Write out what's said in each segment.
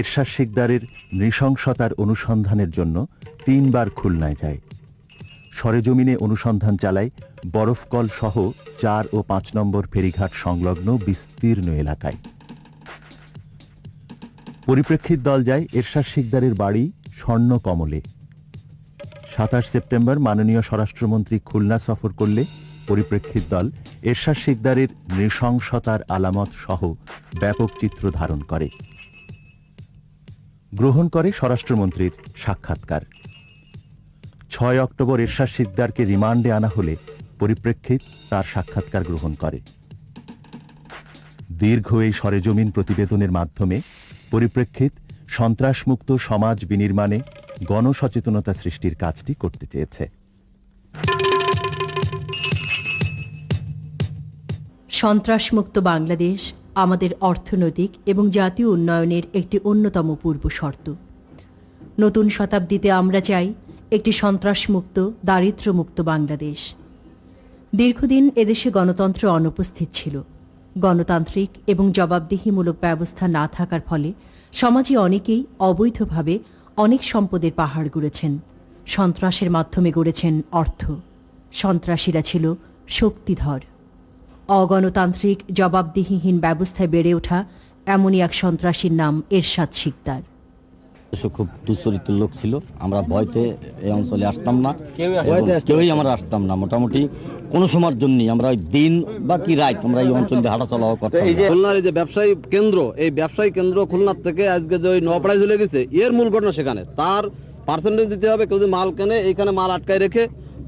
এরশাদ শিকদারের নৃশংসতার অনুসন্ধানের জন্য তিনবার খুলনায় যায়। সরেজমিনে অনুসন্ধান চালায় বরফকল সহ চার ও পাঁচ নম্বর ফেরিঘাট সংলগ্ন বিস্তীর্ণ এলাকায়। পরিপ্রেক্ষিত দল যায় এরশাদ শিকদারের বাড়ি স্বর্ণ কমলে। সাতাশ সেপ্টেম্বর মাননীয় স্বরাষ্ট্রমন্ত্রী খুলনা সফর করলে পরিপ্রেক্ষিত দল এরশাদ শিকদারের নৃশংসতার আলামত সহ ব্যাপক চিত্র ধারণ করে। গ্রহণ করে স্বরাষ্ট্রমন্ত্রীর সাক্ষাৎকার। ছয় অক্টোবর এরশাদ সিকদারকে রিমান্ডে আনা হলে পরিপ্রেক্ষিত তার সাক্ষাৎকার গ্রহণ করে। দীর্ঘ এই সরেজমিন প্রতিবেদনের মাধ্যমে পরিপ্রেক্ষিত সন্ত্রাসমুক্ত সমাজ বিনির্মাণে গণসচেতনতা সৃষ্টির কাজটি করতে চেয়েছে। সন্ত্রাসমুক্ত বাংলাদেশ আমাদের অর্থনৈতিক এবং জাতীয় উন্নয়নের একটি অন্যতম পূর্ব শর্ত। নতুন শতাব্দীতে আমরা চাই একটি সন্ত্রাসমুক্ত, দারিদ্র্যমুক্ত বাংলাদেশ। দীর্ঘদিন এদেশে গণতন্ত্র অনুপস্থিত ছিল। গণতান্ত্রিক এবং জবাবদিহিমূলক ব্যবস্থা না থাকার ফলে সমাজে অনেকেই অবৈধভাবে অনেক সম্পদের পাহাড় গড়েছেন। সন্ত্রাসের মাধ্যমে গড়েছেন অর্থ। সন্ত্রাসীরা ছিল শক্তিধর। অগণতান্ত্রিক জবাবদিহিহীন ব্যবস্থায় বেড়ে ওঠা এমনই এক সন্ত্রাসীর নাম এরশাদ শিকদার। সে খুব দুচরিত্র লোক ছিল। আমরা ভয়তে এই অঞ্চলে আসতাম না কেউই আমরা আসতাম না। মোটামুটি কোনো সময়ের জন্য আমরা ওই দিন বা কি রাত আমরা এই অঞ্চল দিয়ে হাঁটা চলাও করতাম এই যে খুলনার এই যে ব্যবসায়ী কেন্দ্র এই ব্যবসায়ী কেন্দ্র খুলনার থেকে আজকে যে ওই নপাড়ায় চলে গেছে এর মূল ঘটনা সেখানে। তার পার্সেন্টেজ দিতে হবে কেউ যদি মাল কেনে এইখানে মাল আটকায় রেখে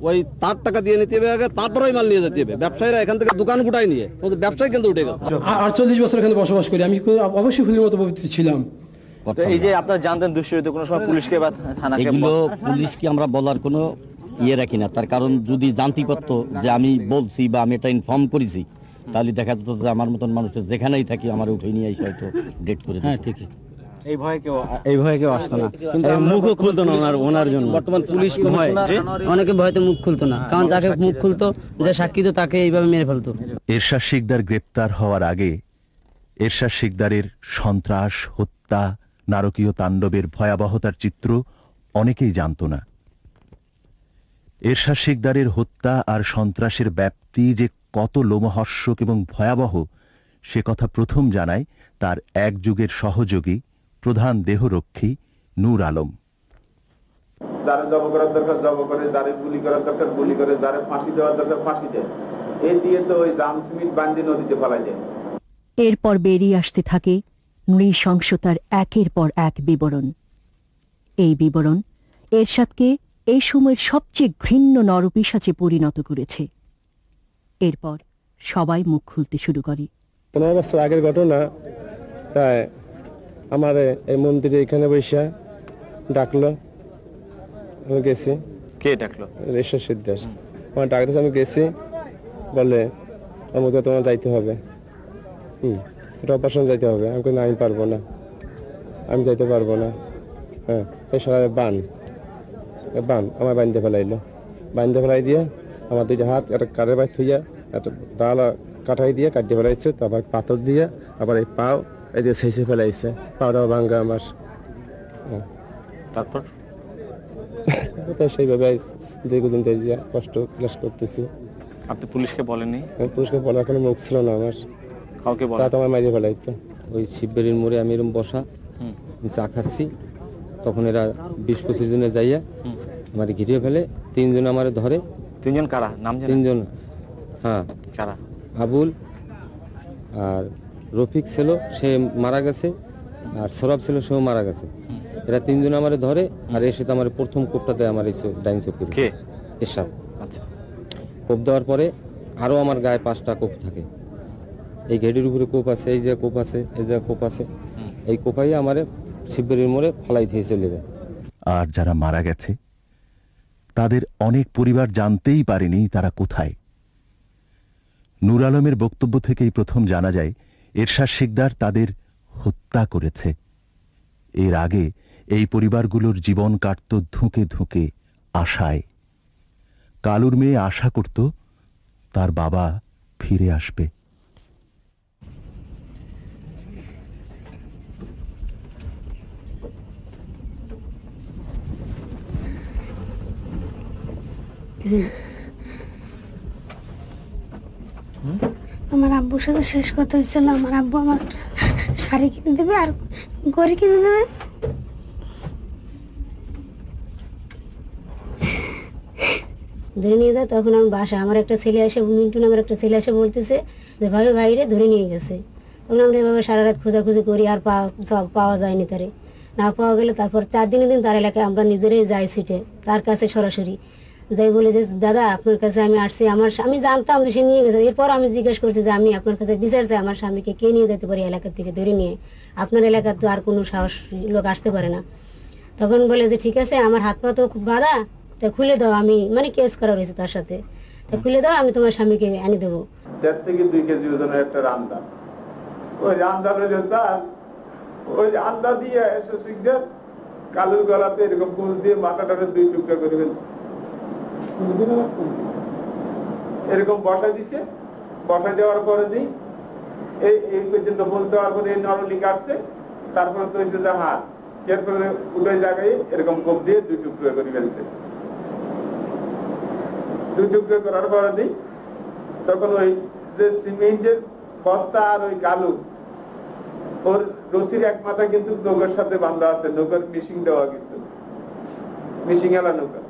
ওই তার টাকা দিয়ে নিতে হবে আগে তারপরে মাল নিয়ে যেতে হবে। ব্যবসায়ীরা এখান থেকে দোকান গুটাই নিয়ে কিন্তু ব্যবসায়ী কেন্দ্র উঠে গেছে। আটচল্লিশ বছর এখানে বসবাস করি আমি অবশ্যই ফুলের মতো পবিত্র ছিলাম এই যে আপনারা জানতেন দুশ্চরিত কোনো সময় পুলিশকে বা থানাকে এগুলো পুলিশকে আমরা বলার কোনো ইয়ে রাখি না। তার কারণ যদি জানতে পারতো যে আমি বলছি বা আমি এটা ইনফর্ম করেছি তাহলে দেখা যেত যে আমার মতন মানুষের যেখানেই থাকি আমার উঠে নিয়ে এসে হয়তো ডেট করে হ্যাঁ ঠিক এই ভয়ে কেউ এই ভয়ে কেউ আসতো না। মুখও খুলতো না ওনার ওনার জন্য। বর্তমান পুলিশ ভয় অনেকে ভয়তে মুখ খুলতো না। কারণ যাকে মুখ খুলতো যে সাক্ষী তো তাকে এইভাবে মেরে ফেলতো। এরশাদ শিকদার গ্রেপ্তার হওয়ার আগে এরশাদ শিকদারের সন্ত্রাস হত্যা নারকীয় তাণ্ডবের ভয়াবহতার চিত্র অনেকেই জানত না। এরশাদ শিকদারের হত্যা আর সন্ত্রাসের ব্যাপ্তি যে কত লোমহর্ষক এবং ভয়াবহ সে কথা প্রথম জানায় তার এক যুগের সহযোগী প্রধান দেহরক্ষী নূর আলম। যারে জব করার দরকার জব করে যারে গুলি করার দরকার গুলি করে যারে ফাঁসি দেওয়ার দরকার ফাঁসি দেয়। এই দিয়ে তো ওই জাম বান্দি নদীতে ফেলা যায়। এরপর বেরিয়ে আসতে থাকে নৃশংসতার একের পর এক বিবরণ। এই বিবরণ এরশাদকে এই সময়ের সবচেয়ে ঘৃণ্য নরপিসাচে পরিণত করেছে। এরপর সবাই মুখ খুলতে শুরু করে। পনেরো বছর আগের ঘটনা তাই আমার এই মন্দিরে এখানে বৈশা ডাকলো। আমি গেছি। কে ডাকলো? রেশ্বর সিদ্ধাস আমার ডাকতেছে আমি গেছি। বলে আমার তো তোমার যাইতে হবে। হুম এটা অপারেশন যাইতে হবে। আমি না আমি পারব না। আমি যাইতে পারব না। হ্যাঁ এই সবাই বান। বান আমার বান্ধে ফেলাইলো। বান্ধে ফেলাই দিয়ে আমার দুইটা হাত একটা কাঠের বাইর থইয়া একটা ডালা কাঠাই দিয়ে কাটিয়ে ফেলাইছে তারপর পাথর দিয়ে আবার এই পাও এই দিয়ে শেষে ফেলাইছে পাওটাও ভাঙ্গা আমার। হ্যাঁ। তারপর? তো সেইভাবে দীর্ঘদিন ধরে যে কষ্ট ক্লাস করতেছি। আপনি পুলিশকে বলেননি? আমি পুরস্কার বলার কোনো মুখ ছিল না আমার। কাউকে তা বলেন তোমার মাঝে ফেলাইতো। ওই শিববেরির মোড়ে আমি এরকম বসা হুম। চা খাচ্ছি। তখন এরা বিশ পঁচিশ জনে যাইয়া। আমার ঘিরিয়ে ফেলে তিনজন আমার ধরে। তিনজন কারা? নাম তিনজন। হ্যাঁ। কারা? আবুল আর রফিক ছিল সে মারা গেছে আর সরব ছিল সেও মারা গেছে। এরা তিনজন আমার ধরে আর এসে তো আমার প্রথম কোপটাতে আমার এই ডাইন চোখ করে কে? এরশাদ। আচ্ছা। কোপ দেওয়ার পরে আরও আমার গায়ে পাঁচটা কোপ থাকে। এই ঘেডির উপরে কোপ আছে এই যে কোপ আছে এই যে কোপ আছে। এই কোপাই আমারে শিববেরির মোড়ে ফলাই দিয়ে চলে যায়। আর যারা মারা গেছে তাদের অনেক পরিবার জানতেই পারেনি তারা কোথায়। নূর আলমের বক্তব্য থেকেই প্রথম জানা যায় এরশাদ শিকদার তাদের হত্যা করেছে। এর আগে এই পরিবারগুলোর জীবন কাটত ধুঁকে ধুঁকে আশায়। কালুর মেয়ে আশা করত তার বাবা ফিরে আসবে। হুম? আমার আব্বুর সাথে শেষ কথা হয়েছিল আমার আব্বু আমার শাড়ি কিনে দেবে আর গড়ি কিনে দেবে। ধরে নিয়ে যায় তখন আমি বাসা, আমার একটা ছেলে আসে মিন্টু নামের একটা ছেলে আসে বলতেছে যে ভাই ভাইরে ধরে নিয়ে গেছে। তখন আমরা এভাবে সারা রাত খোঁজাখুঁজি করি, আর পাওয়া, সব পাওয়া যায়নি তারে। না পাওয়া গেলে তারপর চার দিনে দিন তার এলাকায় আমরা নিজেরাই যাই সিটে তার কাছে সরাসরি। যাই বলে যে, দাদা, আপনার কাছে আমি আসছি। আমার আমি জানতাম যে সে নিয়ে গেছে। এরপর আমি জিজ্ঞেস করছি যে, আমি আপনার কাছে বিচার চাই। আমার স্বামীকে কে নিয়ে যেতে পারি এলাকা থেকে ধরে নিয়ে? আপনার এলাকার তো আর কোনো সাহস লোক আসতে পারে না। তখন বলে যে, ঠিক আছে, আমার হাত পা তো খুব বাঁধা। তা খুলে দাও, আমি মানে কেস করা রয়েছে তার সাথে। তা খুলে দাও, আমি তোমার স্বামীকে এনে দেবো। দেড় থেকে দুই কেজি ওজনের একটা রান্দা। ওই রয়েছে স্যার, ওই রান্দা দিয়ে এসে শিখদের কালুর গলাতে এরকম ফুল দিয়ে মাথাটাকে দুই টুকরা করে ফেলছে। এরকম বসা দিছে। বসা দেওয়ার পরে দিই এই এই পর্যন্ত ফুল দেওয়ার পরে এই নরলি কাটছে তারপরে তো যে হাত এরপরে উঠে জায়গায় এরকম কোপ দিয়ে দুই টুকরো করে ফেলছে। দুই টুকরো করার পরে দিই তখন ওই যে সিমেন্টের বস্তা আর ওই কালু ওর রশির এক মাথা কিন্তু নৌকার সাথে বাঁধা আছে। নৌকার মিশিং দেওয়া কিন্তু। মিশিং এলা নৌকা।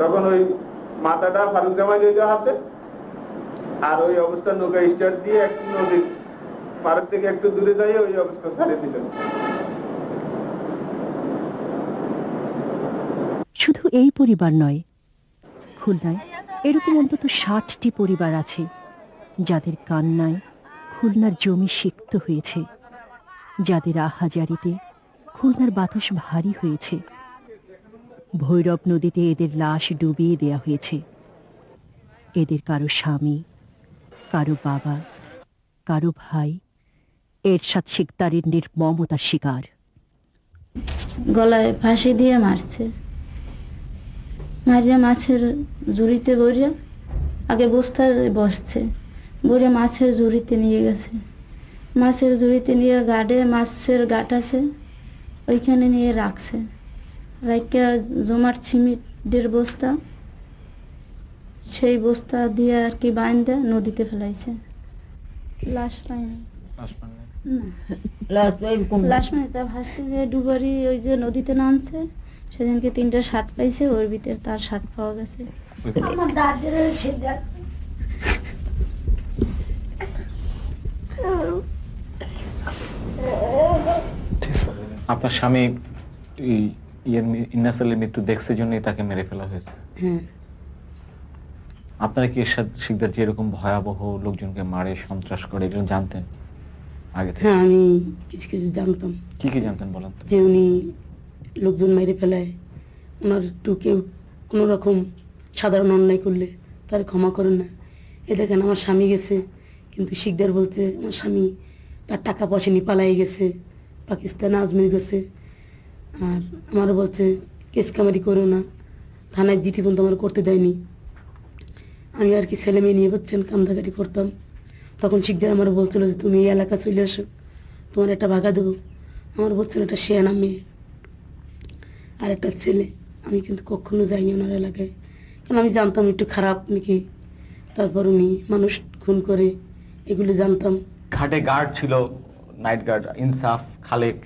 তখন ওই মাথাটা ফারুক জামাই লইল হাতে আর ওই অবস্থা নৌকা স্টার্ট দিয়ে একটু নদী, পাড়ের থেকে একটু দূরে যাই ওই অবস্থা ছাড়িয়ে দিল। শুধু এই পরিবার নয়, খুলনায় এরকম অন্তত ষাটটি পরিবার আছে, যাদের কান্নায় খুলনার জমি সিক্ত হয়েছে, যাদের আহাজারিতে খুলনার বাতাস ভারী হয়েছে। ভৈরব নদীতে এদের লাশ ডুবিয়ে দেয়া হয়েছে। এদের কারও স্বামী, কারও বাবা, কারও ভাই, এর এরশাদ শিকদারের নির্মমতার শিকার। গলায় ফাঁসি দিয়ে মারছে। মারিয়া মাছের জুড়িতে বরিয়া আগে বস্তায় বসছে। বরিয়া মাছের জুড়িতে নিয়ে গেছে। মাছের জুড়িতে নিয়ে গাডে মাছের গাট আছে, ওইখানে নিয়ে রাখছে। রাখিয়া জমার সিমেন্টের বস্তা সেই বস্তা দিয়ে আর কি বাইন্দে নদীতে ফেলাইছে। লাশ পাইনি। লাশ মানে ভাসতে যে ডুবারি ওই যে নদীতে নামছে সেদিনকে তিনটা সাত পাইছে ওর ভিতরে তার সাত পাওয়া গেছে। আমার দাদের আপনার স্বামী ইয়ের ইন্নাসালের মৃত্যু দেখছে জন্যই তাকে মেরে ফেলা হয়েছে। হ্যাঁ। আপনারা কি এরশাদ শিকদার যে এরকম ভয়াবহ লোকজনকে মারে সন্ত্রাস করে এগুলো জানতেন আগে থেকে? হ্যাঁ আমি কিছু কিছু জানতাম। কি কি জানতেন বলেন যে উনি লোকজন মেরে ফেলায় ওনার একটু কেউ কোনো রকম সাধারণ অন্যায় করলে তার ক্ষমা করেন না। এ দেখেন আমার স্বামী গেছে কিন্তু শিকদার বলতে আমার স্বামী তার টাকা পয়সা নিয়ে পালাই গেছে পাকিস্তান আজমির গেছে। আর আমারও বলছে, কেস কামারি করো না। থানায় জিটি পর্যন্ত আমার করতে দেয়নি। আমি আর কি ছেলে মেয়ে নিয়ে বলছেন কান্দাকাটি করতাম। তখন শিকদার আমার বলছিল যে, তুমি এই এলাকা চলে আসো তোমার একটা ভাগা দেবো। আমার বলছেন একটা শেয়ানা মেয়ে আর একটা ছেলে। আমি কিন্তু কখনো যাইনি ওনার এলাকায়। কারণ আমি জানতাম একটু খারাপ নাকি। তারপর উনি মানুষ খুন করে, এগুলো জানতাম। ঘাটে গার্ড ছিল নাইট গার্ড ইনসাফ, খালেক,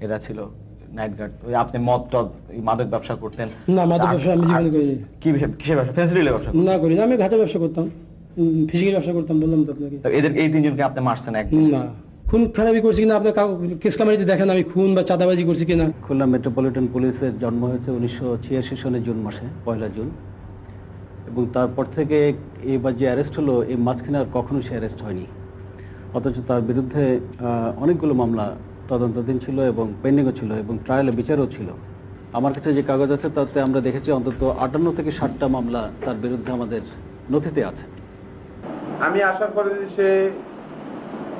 এরা ছিল। নাইট গার্ড ওই আপনি মদ টদ মাদক ব্যবসা করতেন। না মাদক ব্যবসা আমি জীবনে করিনি। কি কিসের ব্যবসা? ফেন্সিডিলের ব্যবসা না করি না আমি ঘাটের ব্যবসা করতাম। ফিজিক্যাল ব্যবসা করতাম বললাম তো আপনাকে। এদের এই তিনজনকে আপনি মারছেন এক না। খুন খারাপি করছি কিনা আপনার কেস কামারিতে দেখেন আমি খুন বা চাঁদাবাজি করছি কিনা। খুলনা মেট্রোপলিটন পুলিশের জন্ম হয়েছে উনিশশো ছিয়াশি সনের জুন মাসে পয়লা জুন। এবং তারপর থেকে এবার যে অ্যারেস্ট হলো এই মাঝখানে আর কখনো সে অ্যারেস্ট হয়নি। অথচ তার বিরুদ্ধে অনেকগুলো মামলা তদন্তাধীন ছিল এবং পেন্ডিংও ছিল এবং ট্রায়ালে বিচারও ছিল। আমার কাছে যে কাগজ আছে, তাতে আমরা দেখেছি অন্তত আটান্ন থেকে ষাটটা মামলা তার বিরুদ্ধে আমাদের নথিতে আছে। আমি আসার পরে যে সে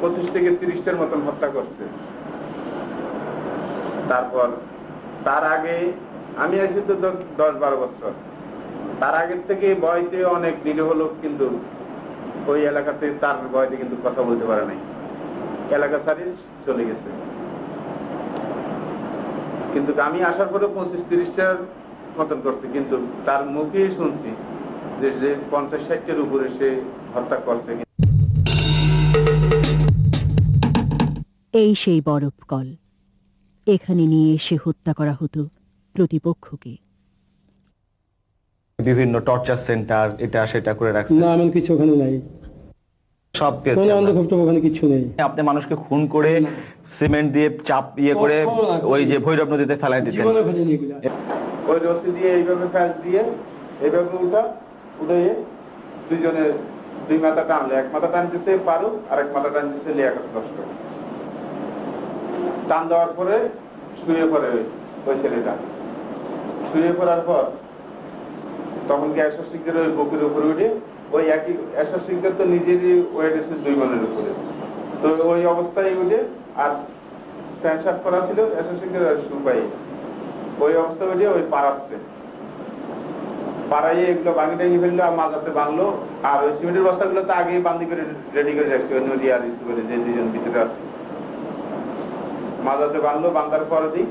পঁচিশ থেকে তিরিশটার মতন হত্যা করছে। তারপর, তার আগে আমি আছি তো দশ- দশ বারো বছর। তার আগের থেকে বয়সে অনেক নিরীহ লোক কিন্তু ওই এলাকাতে তার বয়সে কিন্তু কথা বলতে পারে নাই। এলাকা সারি চলে গেছে। কিন্তু আমি আসার পরে পঁচিশ তিরিশটার মতন করছে কিন্তু তার মুখেই শুনছি যে যে পঞ্চাশ ষাটের উপরে সে হত্যা করছে। এই সেই বরফ কল। এখানে নিয়ে এসে হত্যা করা হতো প্রতিপক্ষকে। বিভিন্ন টর্চার সেন্টার এটা সেটা করে রাখছে। না এমন কিছু ওখানে নাই। সব কিছু নেই। আপনি মানুষকে খুন করে সিমেন্ট দিয়ে চাপ ইয়ে করে ওই যে ভৈরব নদীতে ফেলাই দিতেন। ওই রশি দিয়ে এইভাবে ফ্যাস দিয়ে এইভাবে উঠা উঠে দুজনে দুই মাথা টানলে। এক মাথা টানতেছে পারু আর এক মাথা টানতেছে লিয়াকত কষ্ট টান দেওয়ার পরে শুয়ে পড়ে ওই- ছেলেটা। শুয়ে পড়ার পর তখন গ্যাস সিংহের ওই বুকের উপরে উঠে ওই একই অ্যাশা সিংহের তো নিজেরই ওয়েট দুই মনের উপরে। তো ওই অবস্থায় উঠে আর প্যান্ট পরা ছিল অ্যাশা সিংহের সুপাই ওই অবস্থা উঠে ওই পাড়াচ্ছে। পাড়াইয়ে এগুলো বাঙি টাঙি ফেলল, আর মাঝাতে বাঁধলো। আর ওই সিমেন্টের বস্তাগুলো তো আগেই বান্দি করে রেডি করে রাখছে, ওই নদী আর ইস্যু করে যে দুজন ভিতরে আছে। মাঝাতে বাঁধলো বাঁধার পরে দিই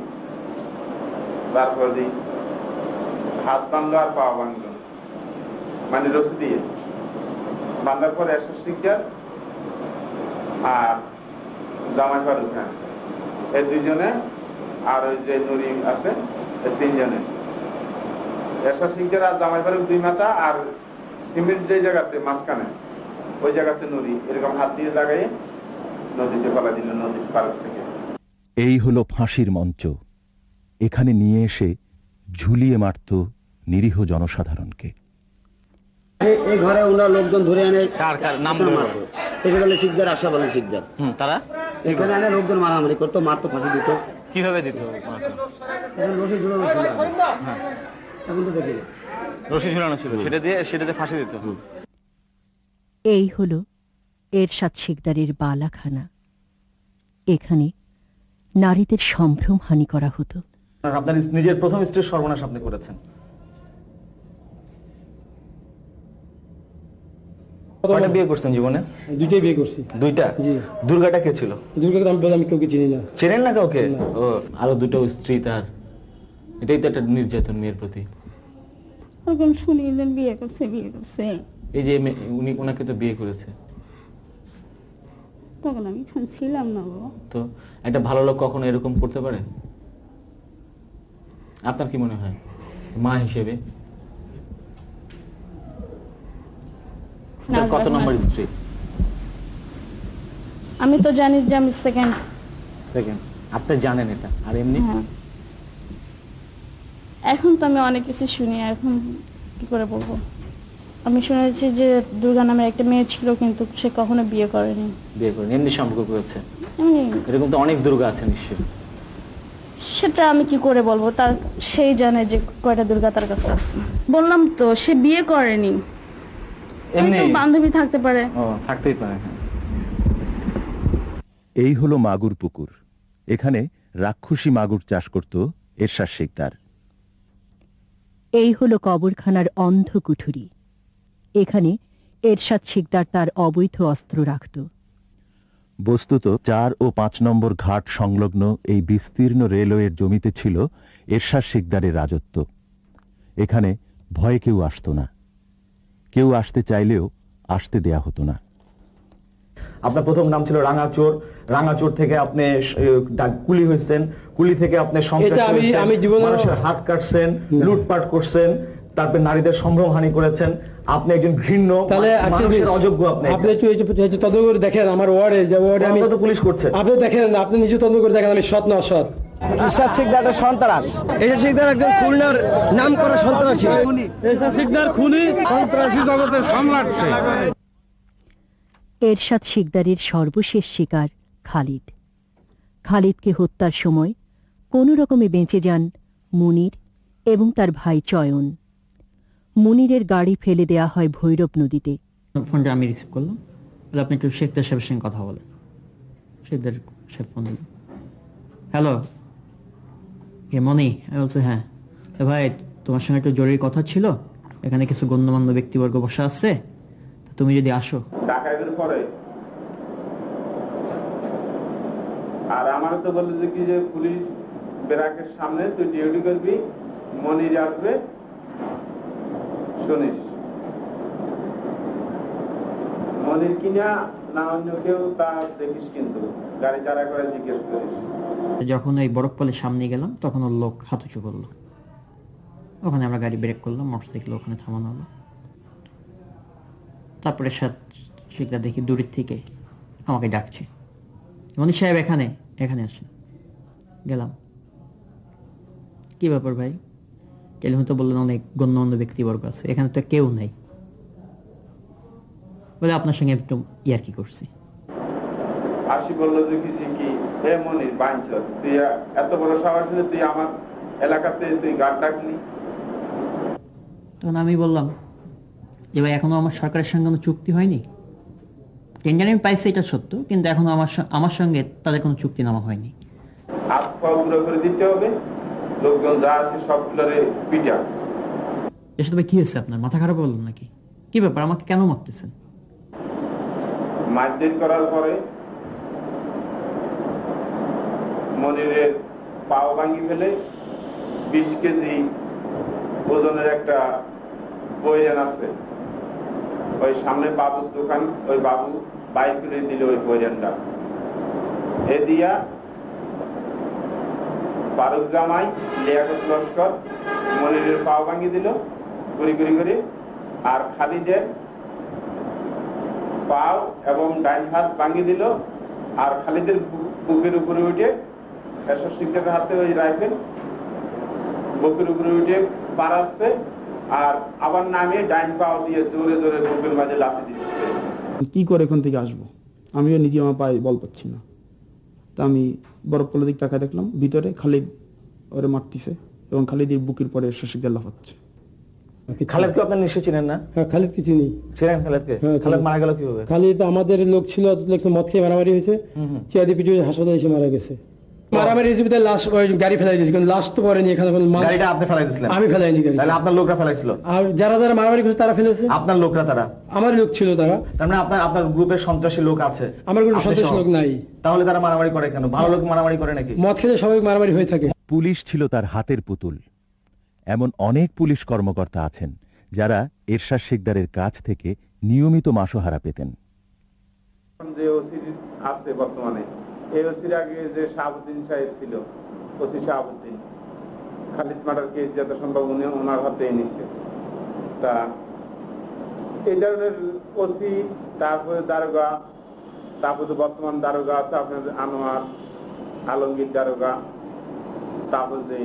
তারপর দিই হাত বাঁধলো আর পা বাঁধলো মানে রসি দিয়ে। বাঁধার পর একশো শিকার আর জামাই ফারুক খান এই দুইজনে আর ওই যে নুরি আছে, এই তিনজনে। এরশাদ সিংকের আর জামাই ফারুক দুই মাথা আর সিমেন্ট যে জায়গাতে মাঝখানে, ওই জায়গাতে নুরি, এরকম হাত দিয়ে লাগাই নদীতে ফেলা দিল নদীর পার থেকে। এই হলো ফাঁসির মঞ্চ। এখানে নিয়ে এসে ঝুলিয়ে মারত নিরীহ জনসাধারণকে। এই ঘরে ওনারা লোকজন ধরে কার কার? নাম শিকদার আশা বলে শিকদার। তারা? এখানে এনে লোকজন মারামারি করতো মারতো ফাঁসি দিত। কীভাবে দিত? এখন রশি ঝুলানো ছিল। এখন তো দেখি। রশি ঝুলানো ছিল। সেটা দিয়ে সেটাতে ফাঁসি দিত। এই হল এরশাদ শিকদারের বালাখানা। এখানে নারীদের সম্ভ্রম হানি করা হতো। আপনার নিজের প্রথম স্ত্রীর সর্বনাশ আপনি করেছেন। কয়টা? বিয়ে করছেন জীবনে? দুইটাই বিয়ে করছি। দুইটা? জি। দুর্গাটা কে ছিল? দুর্গা আমি বলে আমি কাউকে চিনি না। চেনেন না কাউকে? ও আরও দুটো স্ত্রী তার। এটাই তো একটা নির্যাতন মেয়ের প্রতি। ওরকম শুনিলেন বিয়ে করছে বিয়ে করছে। এই যে উনি ওনাকে তো বিয়ে করেছে। তখন আমি এখানে ছিলাম না বাবা তো একটা ভালো লোক কখনো এরকম করতে পারে? আপনার কি মনে হয়? মা হিসেবে? কত নম্বর স্ত্রী? আমি তো জানি যে আমি সেকেন্ড দেখেন আপনি জানেন এটা। আর এমনি? হ্যাঁ। এখন তো আমি অনেক কিছু শুনি এখন কি করে বলব? আমি শুনেছি যে দুর্গা নামের একটা মেয়ে ছিল কিন্তু সে কখনো বিয়ে করেনি। বিয়ে করেন। এমনি সম্পর্ক করেছে এমনি। এরকম তো অনেক দুর্গা আছে নিশ্চয়ই। সেটা আমি কি করে বলব? তার সেই জানে যে কয়টা দুর্গা তার কাছে আছে। বললাম তো সে বিয়ে করেনি। এমনি। বান্ধবী থাকতে পারে। ও থাকতেই পারে হ্যাঁ। এই হলো মাগুর পুকুর। এখানে রাক্ষসী মাগুর চাষ করত এরশাদ শিকদার এই হল কবরখানার অন্ধ কুঠুরি। এখানে এরশাদ শিকদার তার অবৈধ অস্ত্র রাখত। বস্তুত চার ও পাঁচ নম্বর ঘাট সংলগ্ন এই বিস্তীর্ণ রেলওয়ের জমিতে ছিল এরশাদ শিকদারের রাজত্ব। এখানে ভয়ে কেউ আসতো না। কেউ আসতে চাইলেও আসতে দেয়া হতো না। আপনার প্রথম নাম ছিল রাঙাচোর। রাঙাচোর থেকে আপনি কুলি হয়েছেন। কুলি থেকে আপনি আমি- হয়েছেন, আমি জীবনে- মানুষের হাত কাটছেন লুটপাট করছেন তারপর নারীদের সম্ভ্রম হানি করেছেন। আপনি একজন ঘৃণ্য মানুষের অযোগ্য আপনি আপনি তদন্ত করে দেখেন আমার ওয়ার্ডে যে ওয়ার্ডে আমি তো পুলিশ করছে। আপনি দেখেন আপনি নিজে তদন্ত করে দেখেন আমি সৎ না অসৎ? ইরশাদ শিকদার একটা সন্ত্রাস। এরশাদ শিকদার একজন খুলনার নাম করা সন্ত্রাসী শিকদার খুনি সন্ত্রাসী জগতের সম্রাট এরশাদ শিকদারের সর্বশেষ শিকার খালিদ। খালিদকে হত্যার সময় কোনো রকমে বেঁচে যান মুনির এবং তার ভাই চয়ন। মুনিরের গাড়ি ফেলে দেয়া হয় ভৈরব নদীতে। ফোনটা আমি রিসিভ করলাম। বলে আপনি একটু শেখদার সাহেবের সঙ্গে কথা বলেন। শেখদার সাহেব ফোন হ্যালো? কে মনি, আমি বলছি হ্যাঁ। ভাই, তোমার সঙ্গে একটু জরুরি কথা ছিল। এখানে কিছু গণ্যমান্য ব্যক্তিবর্গ বসা আছে। তুমি যদি আসো। পরে। আর আমার তো বলল যে কি যে পুলিশ বেরাকের সামনে তুই ডিউটি করবি মনির আসবে, শুনিস। মনির কিনা না অন্য কেউ তা দেখিস কিন্তু। গাড়ি চারা করে জিজ্ঞেস করিস। যখন ওই বরফ বরফপালের সামনে গেলাম, তখন ওর লোক হাতুচু করল। ওখানে আমরা গাড়ি ব্রেক করলাম, মোটরসাইকেল ওখানে থামানো হলো। তারপরে শিকদার দেখি দূরের থেকে আমাকে ডাকছে। মনি সাহেব এখানে এখানে আসেন। গেলাম। কি ব্যাপার ভাই? টেলিফোন তো বললেন অনেক গণ্যমান্য ব্যক্তিবর্গ আছে, এখানে তো কেউ নেই। বলে আপনার সঙ্গে একটু ইয়ার কি করছি। আসি বলল হে মনির বাঞ্চর তুই এত বড় সাহস হলে তুই আমার এলাকাতে তুই গান ডাকলি। তখন আমি বললাম যে ভাই এখনও আমার সরকারের সঙ্গে কোনো চুক্তি হয়নি? টেন্ডার আমি পাইছি এটা সত্য কিন্তু এখনও আমার আমার সঙ্গে তাদের কোনো চুক্তি নামা হয়নি। হাত পা গুঁড়ো করে দিতে হবে। লোকজন যা আছে সবগুলোরে পিটা। এর সাথে ভাই কি হয়েছে আপনার? মাথা খারাপ হলো নাকি? কি ব্যাপার? আমাকে কেন মারতেছেন? মারধর করার পরে মনিরের পাও ভাঙ্গি ফেলে বিশ কেজি ওজনের একটা বইয়ান আছে। ওই সামনে বাবুর দোকান, ওই বাবু বাইক করে দিল ওই বইয়ানটা এ দিয়া ফারুক জামাই লিয়াকত লস্কর, মনিরের পাও ভাঙ্গি দিল গুড়ি গুড়ি করে। আর খালিদের পাও এবং ডাইন হাত ভাঙি দিল, আর খালিদের বুকের উপরে উঠে এসব শিক্ষকের হাতে ওই রাইফেল। বুকের উপরে উঠে পারাচ্ছে আর আবার নামিয়ে ডাইন পাও দিয়ে জোরে জোরে বুকের মাঝে লাফি দিচ্ছে। কি করে এখান থেকে আসব? আমিও নিজে আমার পায়ে বল পাচ্ছি না। তা আমি বরফ পলের দিক তাকায় দেখলাম ভিতরে খালিদ ওরে মারতিছে এবং খালিদের বুকের পরে শেষে গেল লাফাচ্ছে। খালেদকে আপনার নিশ্চয় চিনেন না? হ্যাঁ খালিদকে চিনি। চিনেন খালেদকে? হ্যাঁ, খালেদ। মারা গেল কীভাবে? খালিদ আমাদের লোক ছিল মদ খেয়ে মারামারি হয়েছে। চেয়াদি পিছু হাসপাতালে এসে মারা গেছে। বিধায় লাশ গাড়ি ফেলাই দিয়েছে কিন্তু লাশ তো পরেনি এখানে কোনো মানুষ- গাড়িটা আপনি ফেলাই দিয়েছিলেন। আমি ফেলাইনি গাড়ি তাহলে আপনার লোকরা ফেলাইছিল? আর যারা যারা মারামারি করছে তারা ফেলেছে। আপনার লোকরা তারা? আমার লোক ছিল তারা। তার মানে আপনার আপনার গ্রুপের সন্ত্রাসী লোক আছে। আমার কোনো সন্ত্রাসী লোক নাই। তাহলে তারা মারামারি করে কেন? ভালো লোক মারামারি করে নাকি? মদ খেলে সবাই মারামারি হয়ে থাকে। পুলিশ ছিল তার হাতের পুতুল। এমন অনেক পুলিশ কর্মকর্তা আছেন যারা এরশাদ শিকদারের কাছ থেকে নিয়মিত মাসোহারা পেতেন। যে ওসি আছে বর্তমানে। এই ওসির আগে যে শাহাবুদ্দিন সাহেব ছিল, OC Shahabuddin, Khalid murder case যত সম্ভব উনি ওনার হাতে নিচ্ছে তা এই ধরনের ওসি, তারপরে দারোগা, তারপরে বর্তমান দারোগা আছে আপনার আনোয়ার, আলমগীর দারোগা, তারপর যে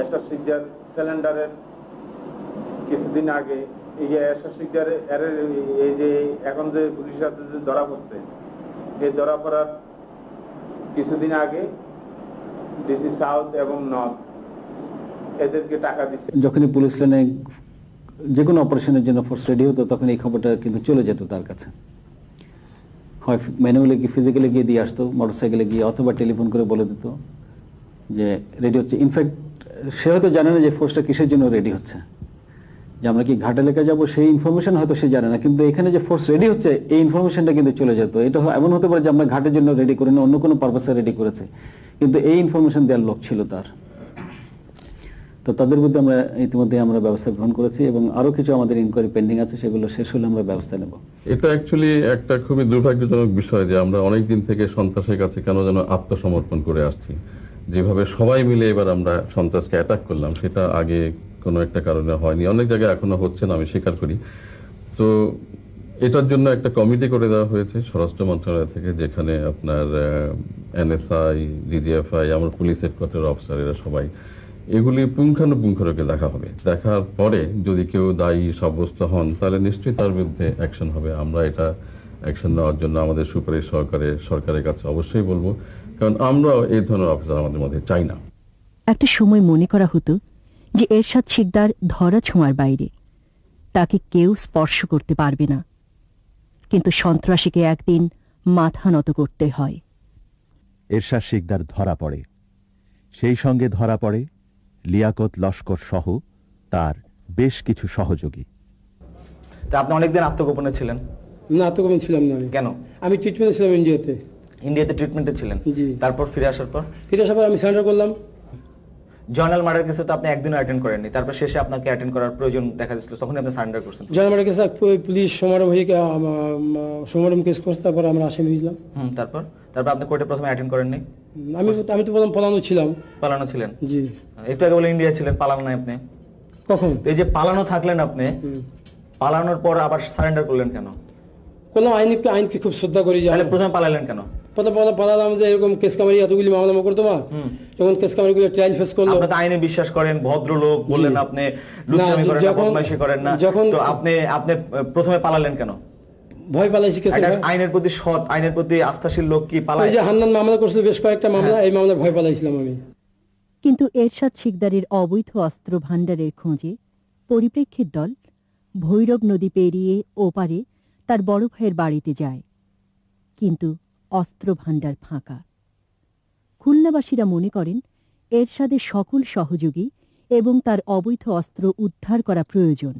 এসব সিজার সিলিন্ডারের কিছুদিন আগে এই যে এসব সিজার এই যে এখন যে পুলিশ হাতে যে ধরা পড়ছে এই ধরা পড়ার কিছুদিন আগে ডিসি সাউথ এবং নর্থ এদেরকে টাকা দিচ্ছে যখনই পুলিশ লাইনে যে কোনো অপারেশনের জন্য ফোর্স রেডি হতো তখন এই খবরটা কিন্তু চলে যেত তার কাছে। হয় ম্যানুয়ালি গিয়ে ফিজিক্যালি গিয়ে দিয়ে আসতো মোটরসাইকেলে গিয়ে, অথবা টেলিফোন করে বলে দিত যে রেডি হচ্ছে। ইনফ্যাক্ট সে হয়তো জানে না যে ফোর্সটা কিসের জন্য রেডি হচ্ছে। যে আমরা কি ঘাট এলাকায় যাব সেই ইনফরমেশন হয়তো সে জানে না, কিন্তু এখানে যে ফোর্স রেডি হচ্ছে, এই ইনফরমেশনটা কিন্তু চলে যেত। এটা এমন হতে পারে যে আমরা ঘাটের জন্য রেডি করি না, অন্য কোনো পারপাসে রেডি করেছে। কিন্তু এই ইনফরমেশন দেওয়ার লোক ছিল তার। তো তাদের বিরুদ্ধে আমরা ইতিমধ্যে আমরা ব্যবস্থা গ্রহণ করেছি এবং আরও কিছু আমাদের ইনকোয়ারি পেন্ডিং আছে, সেগুলো শেষ হলে আমরা ব্যবস্থা নেব। এটা অ্যাকচুয়ালি একটা খুবই দুর্ভাগ্যজনক বিষয় যে আমরা অনেক দিন থেকে সন্ত্রাসের কাছে কেন যেন আত্মসমর্পণ করে আসছি। যেভাবে সবাই মিলে এবার আমরা সন্ত্রাসকে অ্যাটাক করলাম, সেটা আগে কোনো একটা কারণে হয়নি। অনেক জায়গায় এখনও হচ্ছে না, আমি স্বীকার করি। তো এটার জন্য একটা কমিটি করে দেওয়া হয়েছে স্বরাষ্ট্র মন্ত্রণালয় থেকে, যেখানে আপনার এনএসআই ডিজিএফআই আমার পুলিশ হেডকোয়ার্টার অফিসার এরা সবাই, এগুলি পুঙ্খানুপুঙ্খরকে দেখা হবে। দেখার পরে যদি কেউ দায়ী সাব্যস্ত হন, তাহলে নিশ্চয়ই তার বিরুদ্ধে অ্যাকশন হবে। আমরা এটা অ্যাকশন নেওয়ার জন্য আমাদের সুপারিশ সরকারের সরকারের কাছে অবশ্যই বলব। কারণ আমরাও এই ধরনের অফিসার আমাদের মধ্যে চাই না। একটা সময় মনে করা হতো যে এরশাদ শিকদার ধরা ছোঁয়ার বাইরে। তাকে কেউ স্পর্শ করতে পারবে না। কিন্তু সন্ত্রাসীকে একদিন মাথা নত করতে হয়। এরশাদ শিকদার ধরা পড়ে। সেই সঙ্গে ধরা পড়ে লিয়াকত লস্কর সহ তার বেশ কিছু সহযোগী। তা আপনি অনেকদিন আত্মগোপনে ছিলেন? না কমে ছিলাম না আমি। কেন? আমি ট্রিটমেন্টে ছিলাম এনজিওতে ইন্ডিয়াতে ট্রিটমেন্টে ছিলেন? জি। তারপর ফিরে আসার পর? ফিরে আসার পর আমি সারেন্ডার করলাম। জয়নাল মার্ডার কেসে তো আপনি একদিনও অ্যাটেন্ড করেননি। তারপর শেষে আপনাকে অ্যাটেন্ড করার প্রয়োজন দেখা যাচ্ছিল তখন আপনি সারেন্ডার করছেন। জয়মার কাছে পুলিশ সমারোহ হয়ে সমারোহ কেস করছে তারপর আমরা আসামি হয়েছিলাম হুম তারপর? তারপর আপনি কোর্টে প্রথমে অ্যাটেন্ড করেননি? আমি আমি তো প্রথম পলানো ছিলাম। পালানো ছিলেন? জি। একটু আগে বলে ইন্ডিয়া ছিলেন পালানো নাই আপনি? কখন? এই যে পালানো থাকলেন আপনি পালানোর পর আবার সারেন্ডার করলেন কেন? কোনো আইনকে আইনকে খুব শ্রদ্ধা করি যে প্রথমে পালালেন কেন? পালালাম যে এরকম কেস কামারি এতগুলি মামলা করতো যখন কেস কামারিগুলো ট্রায়াল ফেস করল। আপনি আইনে বিশ্বাস করেন ভদ্রলোক বললেন আপনি লুচ্ছামি করেন না বদমাইশি করেন না। যখন- তো আপনি আপনি প্রথমে পালালেন কেন? ভয় পালাইছি কেসে আইনের প্রতি সৎ আইনের প্রতি আস্থাশীল লোক কি ওই যে হান্নান মামলা করছিল বেশ কয়েকটা মামলা এই মামলায় ভয় পালাইছিলাম আমি। কিন্তু এরশাদ শিকদারের অবৈধ অস্ত্র ভান্ডারের খোঁজে পরিপ্রেক্ষিত দল ভৈরব নদী পেরিয়ে ওপারে তার বড় ভাইয়ের বাড়িতে যায়। কিন্তু অস্ত্র ভাণ্ডার ফাঁকা। খুলনাবাসীরা মনে করেন এরশাদের সকল সহযোগী এবং তার অবৈধ অস্ত্র উদ্ধার করা প্রয়োজন।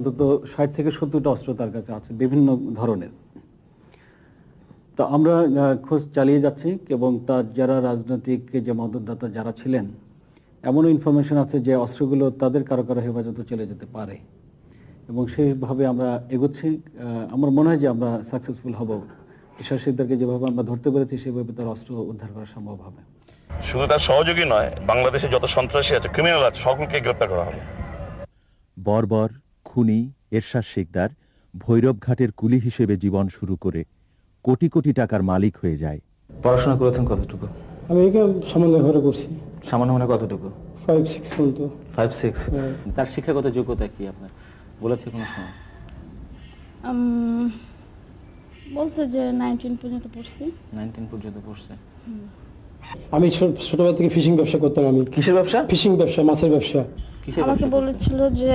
অন্তত ষাট থেকে সত্তরটা অস্ত্র তার কাছে আছে, বিভিন্ন ধরনের। তো আমরা খোঁজ চালিয়ে যাচ্ছি এবং তার যারা রাজনৈতিক যে মদতদাতা যারা ছিলেন, এমনও ইনফরমেশন আছে যে অস্ত্রগুলো তাদের কারও কারও হেফাজতে চলে যেতে পারে। এবং সেইভাবে আমরা এগোচ্ছি আমার মনে হয় যে আমরা সাকসেসফুল হব। ঈশ্বর সিদ্ধারকে যেভাবে আমরা ধরতে পেরেছি সেভাবে তার অস্ত্র উদ্ধার করা সম্ভব হবে। শুধু তার সহযোগী নয় বাংলাদেশে যত সন্ত্রাসী আছে ক্রিমিনাল আছে সকলকে গ্রেপ্তার করা হবে। বর্বর খুনি এরশাদ শিকদার ভৈরবঘাটের কুলি হিসেবে জীবন শুরু করে কোটি কোটি টাকার মালিক হয়ে যায়। পড়াশোনা করেছেন কতটুকু? আমি এখানে সামান্য ঘরে করছি। সামান্য মানে কতটুকু? ফাইভ সিক্স পর্যন্ত। ফাইভ সিক্স তার শিক্ষাগত যোগ্যতা কি আপনার? বলেছে কোনো সময়? বলছে যে নাইনটিন পর্যন্ত পড়ছি। নাইনটিন পর্যন্ত পড়ছে। আমি ছোটবেলা থেকে ফিশিং ব্যবসা করতাম আমি। কিসের ব্যবসা? ফিশিং ব্যবসা মাছের ব্যবসা। আমাকে বলেছিল যে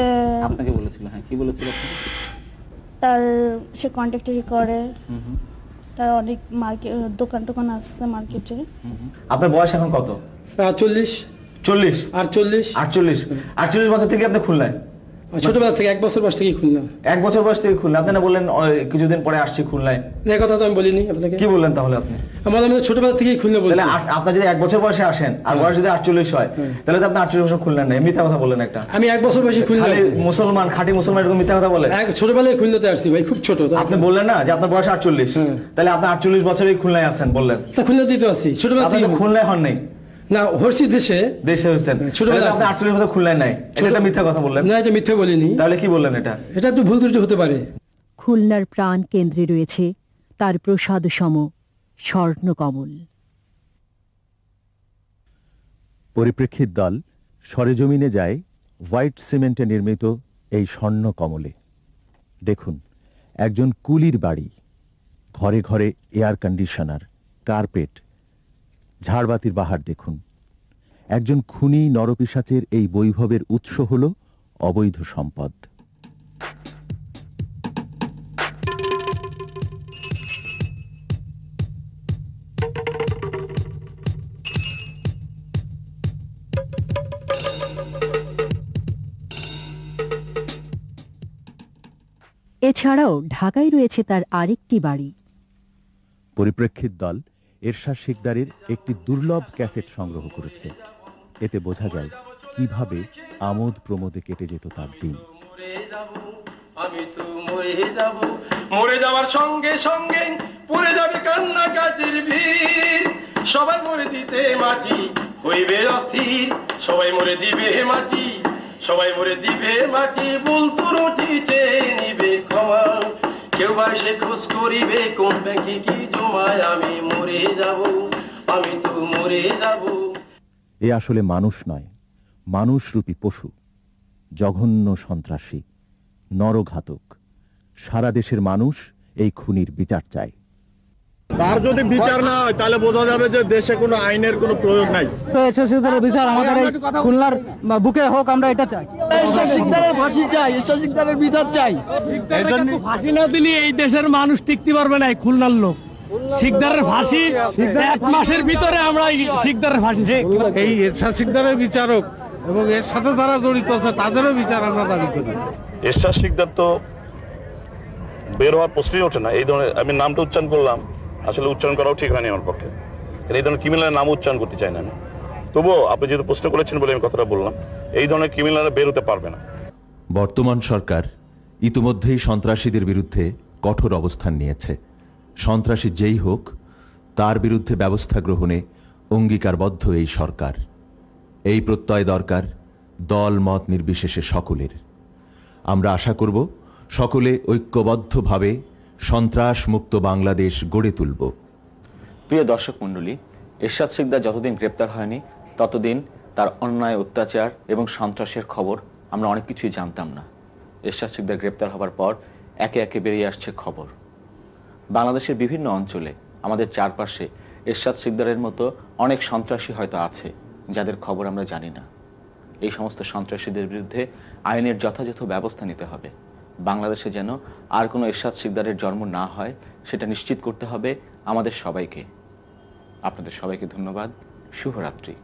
আপনাকে বলেছিল হ্যাঁ কি বলেছিল তার সে কন্ট্রাক্টারি করে। হুম হুম, তার অনেক মার্কেট দোকান টোকান আসছে মার্কেটে। আপনার বয়স এখন কত? চল্লিশ চল্লিশ? আটচল্লিশ। আটচল্লিশ? আটচল্লিশ বছর থেকে আপনি খুলনায় ছোটবেলা থেকে এক বছর বয়স থেকে খুললাম এক বছর বয়স থেকে খুলনা। আপনি না বললেন কিছুদিন পরে আসছি খুলনায়। এই কথা তো আমি বলিনি আপনাকে। কি বললেন তাহলে আপনি? আমার আমি ছোটবেলা থেকেই খুললে বলছি। আপনার যদি এক বছর বয়সে আসেন আর বয়স যদি আটচল্লিশ হয় তাহলে তো আপনি আটচল্লিশ বছর খুললেন না মিথ্যা কথা বললেন একটা। আমি এক বছর বয়সে খুললাম খালি মুসলমান খাঁটি মুসলমান এরকম মিথ্যা কথা বলে? এক ছোটবেলায় খুলতে আসছি ভাই খুব ছোট। আপনি বললেন না যে আপনার বয়স আটচল্লিশ। তাহলে আপনি আটচল্লিশ বছরই খুলনায় আছেন বললেন। খুলতে দিতে আসছি ছোটবেলা থেকে তো খুলনায় হন নাই না দেশে দেশে তাহলে তো আপনি আটচল্লিশ বছর খুলনায় নাই। এটা মিথ্যা কথা বললেন। না এটা মিথ্যে বলিনি। তাহলে কি বললেন এটা? এটা তো ভুল ত্রুটি হতে পারে। খুলনার প্রাণ কেন্দ্রে রয়েছে তার প্রসাদ সম স্বর্ণকমল। পরিপ্রেক্ষিত দল সরেজমিনে যায় হোয়াইট সিমেন্টে নির্মিত এই স্বর্ণ কমলে দেখুন একজন কুলির বাড়ি। ঘরে ঘরে এয়ার কন্ডিশনার কার্পেট ঝাড়বাতির বাহার দেখুন। একজন খুনি নরপিসাচের এই বৈভবের উৎস হল অবৈধ সম্পদ। এছাড়াও ঢাকায় রয়েছে তার আরেকটি বাড়ি। পরিপ্রেক্ষিত দল এরশাদ শিকদারের একটি দুর্লভ ক্যাসেট সংগ্রহ করেছে। এতে বোঝা যায় কীভাবে আমোদ প্রমোদে কেটে যেত তার দিন। আমি তো মরে যাব মরে যাওয়ার সঙ্গে সঙ্গে পড়ে যাবে কান্না কাজের ভিড়। সবাই মরে দিতে মাটি হইবে অস্থির। সবাই মরে দিবে মাটি, সবাই মরে দিবে মাটি। বলতো রুটিতে নিবে ক্ষমা। কেউ সে খোঁজ করিবে, কোন ব্যাংকে কি জমায়, আমি মরে যাব, আমি তো মরে যাব। এ আসলে মানুষ নয় মানুষরূপী পশু, জঘন্য সন্ত্রাসী, নরঘাতক। সারা দেশের মানুষ এই খুনির বিচার চায়। তার যদি বিচার না হয় তাহলে বোঝা যাবে যে দেশে কোনো আইনের কোনো প্রয়োগ নাই। বিচার আমাদের এই খুলনার বুকে হোক আমরা এটা চাই। শিকদারের ফাঁসি চাই ঈশ্বর শিকদারের বিচার চাই। ফাঁসি না দিলে এই দেশের মানুষ টিকতে পারবে না খুলনার লোক। শিকদারের ফাঁসি এক মাসের ভিতরে আমরা এই শিকদারের ফাঁসি এই এরশাদ সিকদারের বিচারক এবং এর সাথে যারা জড়িত আছে তাদেরও বিচার আমরা দাবি করি। এরশাদ শিকদার তো বের হওয়ার প্রশ্নই ওঠে না। এই ধরনের আমি নামটা উচ্চারণ করলাম। আসলে উচ্চারণ করাও ঠিক হয়নি আমার পক্ষে। এই ধরনের ক্রিমিনালের নাম উচ্চারণ করতে চাই না তবুও আপনি যেহেতু প্রশ্ন করেছেন বলে আমি কথাটা বললাম, এই ধরনের ক্রিমিনালরা বের হতে পারবে না। বর্তমান সরকার ইতিমধ্যেই সন্ত্রাসীদের বিরুদ্ধে কঠোর অবস্থান নিয়েছে। সন্ত্রাসী যেই হোক, তার বিরুদ্ধে ব্যবস্থা গ্রহণে অঙ্গীকারবদ্ধ এই সরকার। এই প্রত্যয় দরকার দল, মত নির্বিশেষে সকলের। আমরা আশা করব সকলে ঐক্যবদ্ধভাবে সন্ত্রাস মুক্ত বাংলাদেশ গড়ে তুলব। প্রিয় দর্শক মণ্ডলী, এরশাদ শিকদার যতদিন গ্রেপ্তার হয়নি, ততদিন তার অন্যায়, অত্যাচার এবং সন্ত্রাসের খবর আমরা অনেক কিছুই জানতাম না। এরশাদ শিকদার গ্রেপ্তার হবার পর একে একে বেরিয়ে আসছে খবর। বাংলাদেশের বিভিন্ন অঞ্চলে আমাদের চারপাশে এরশাদ সিকদারের মতো অনেক সন্ত্রাসী হয়তো আছে, যাদের খবর আমরা জানি না। এই সমস্ত সন্ত্রাসীদের বিরুদ্ধে আইনের যথাযথ ব্যবস্থা নিতে হবে। বাংলাদেশে যেন আর কোনো এরশাদ শিকদারের জন্ম না হয়, সেটা নিশ্চিত করতে হবে আমাদের সবাইকে। আপনাদের সবাইকে ধন্যবাদ। শুভরাত্রি।